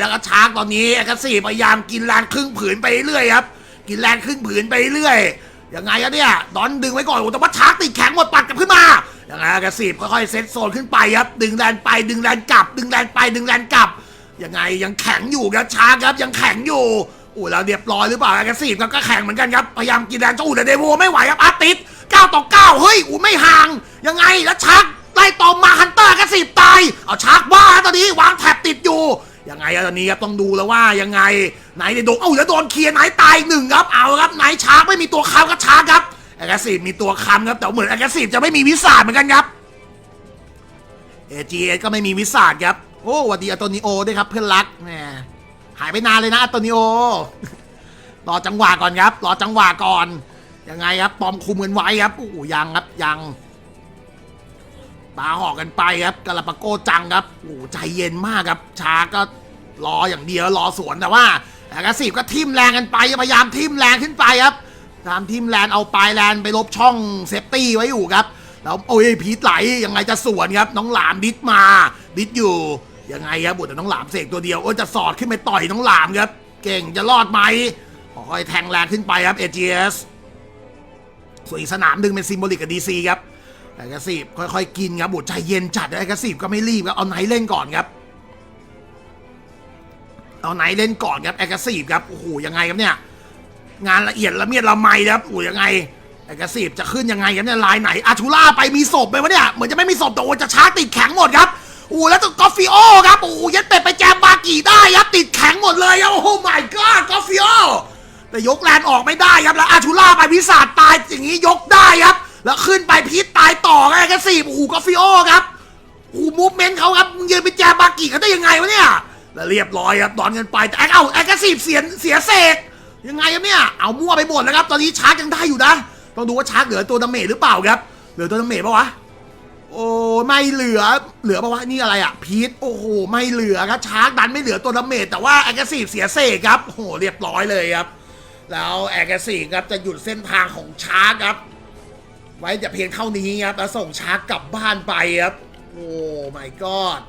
แล้วก็ชาร์กตอนนี้แอคซีพยายามกินแลนครึ่งผืนไปเรื่อยครับ กินแลนครึ่งผืนไปเรื่อยยังไงอะเนี่ยดอนดึงไว้ก่อนโอ้แต่ว่าชาร์กติดแข็งหมดปัดกลับขึ้นมายังไงแอคซีค่อยๆเซตโซนขึ้นไปครับ ดึงแลนไปดึงแลนกลับ ดึงแลนไปดึงแลนกลับยังไงยังแข็งอยู่ครับชาร์กครับยังแข็งอยู่อู้แล้วเรียบร้อยหรือเปล่าแอคซีฟก็แข็งเหมือนกันครับพยายามกินแลนจะอู้แต่เดโวไม่ไหวครับอาร์ติส9ต่อ9เฮ้ยอู้ไม่ห่าง ยังไงแล้วชาร์กไล่ตอมมาฮันเตอร์แอคซีฟตายเอาชาร์กว่าตอนนี้วางแท็บติดอยู่ ยังไงอะตอนนี้ครับต้องดูแล้วว่ายังไงไหนเนี่ยโดนเอ้าแล้วโดนเคลียร์ไหนตายหนึ่งครับเอาครับไหนชาร์กไม่มีตัวค้ำก็ชาร์กครับแอคซีฟมีตัวค้ำครับแต่เหมือนแอคซีฟจะไม่มีวิสาเหมือนกันครับเอจีก็ไม่มีวิสาดครับโอ้วัดดีอัตโนิโอด้วยครับเพื่อนรักแหมหายไปนานเลยนะอัตโนิโอรอจังหวะก่อนครับรอจังหวะก่อนยังไงครับปอมคุมกันไว้ครับโอ้ยังครับยัง ตาหอกกันไปครับกาลาปาโกจังครับโอ้ใจเย็นมากครับช้าก็รออย่างเดียวรอสวนแต่ว่าแอกาซีฟก็ทิมแรงกันไปพยายามทิมแรงขึ้นไปครับตามทิมแลนเอาปลายแลนไปลบช่องเซฟตี้ไว้อยู่ครับแล้วโอ้ยพีทไหลยังไงจะสวนครับน้องหลามดิดมาดิดอยู่ยังไงครับบุตรแต่น้องหลามเสกตัวเดียวโอ้จะสอดขึ้นไปต่อยน้องหลามครับเก่งจะรอดไหมค่อยแทงแรงขึ้นไปครับ AGS ส่วนอีกสนามหนึ่งเป็นซิมโบลิกกับดีซีครับ แอกาซีฟค่อยๆกินครับบุตรใจเย็นจัดแอกาซีฟก็ไม่รีบครับเอาไหนเล่นก่อนครับ เอาไหนเล่นก่อนครับแอกาซีฟครับโอ้โหยังไงครับเนี่ย งานละเอียดละเมียดละไมครับโอ้ยยังไงแอกาซีฟจะขึ้นยังไงครับเนี่ยลายไหนอาชูล่าไปมีศพไหมวะเนี่ยเหมือนจะไม่มีศพแต่โอ้จะชาร์จติดแข็งหมดครับโอ้แล้วตัวกอฟฟิโอครับโอ้ยัดเป็ดไปแจมบากีได้ครับติดแข็งหมดเลยครับโอ้ my god กอฟิโอแต่ยกแลนออกไม่ได้ครับแล้วอาชูล่าไปพิศาจตายอย่างนี้ยกได้ครับ แล้วขึ้นไปพีทตายต่อครับแอกาซีฟโอ้โหกอฟิโอครับโอ้มูฟเมนต์เขาครับมึงยืนไปแจมบากีเขาได้ยังไงวะเนี่ยแล้วเรียบร้อยครับตอนกันไปแต่แอคเอาแอคกซีฟเสียเสียเสกยังไงครับเนี่ยเอามั่วไปหมดแล้วครับ ตอนนี้ชาร์จยังได้อยู่นะต้องดูว่าชาร์จเหลือตัวดาเมจหรือเปล่าครับเหลือตัวดาเมจปะวะโอ้ไม่เหลือเหลือปะวะนี่อะไรอะพีทโอ้โหไม่เหลือครับชาร์จดันไม่เหลือตัวดาเมจแต่ว่าแอคซีฟเสียเสกครับโอ้โหเรียบร้อยเลยครับแล้วแอคซีฟครับจะหยุดเส้นทางของชาร์จครับ ไว้แต่เพียงเท่านี้ครับแล้วส่งชาร์จกลับบ้านไปครับ โอ้ my god